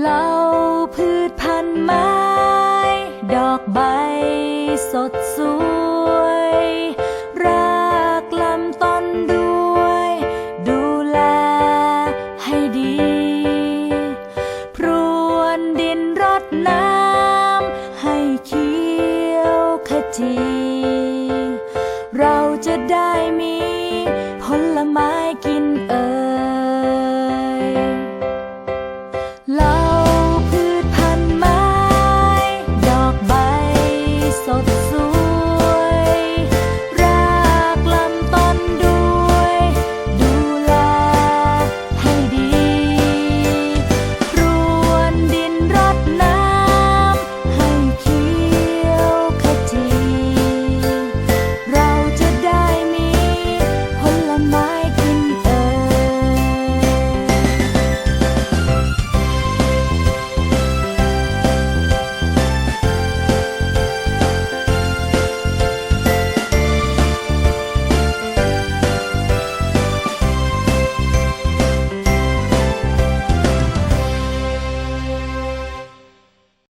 เหล่าพืชพันไม้ ดอกใบสดสวย รากลำต้นด้วย ดูแลให้ดี พรวนดินรดน้ำให้เขียวขจี เราจะได้มีผลไม้กินเออ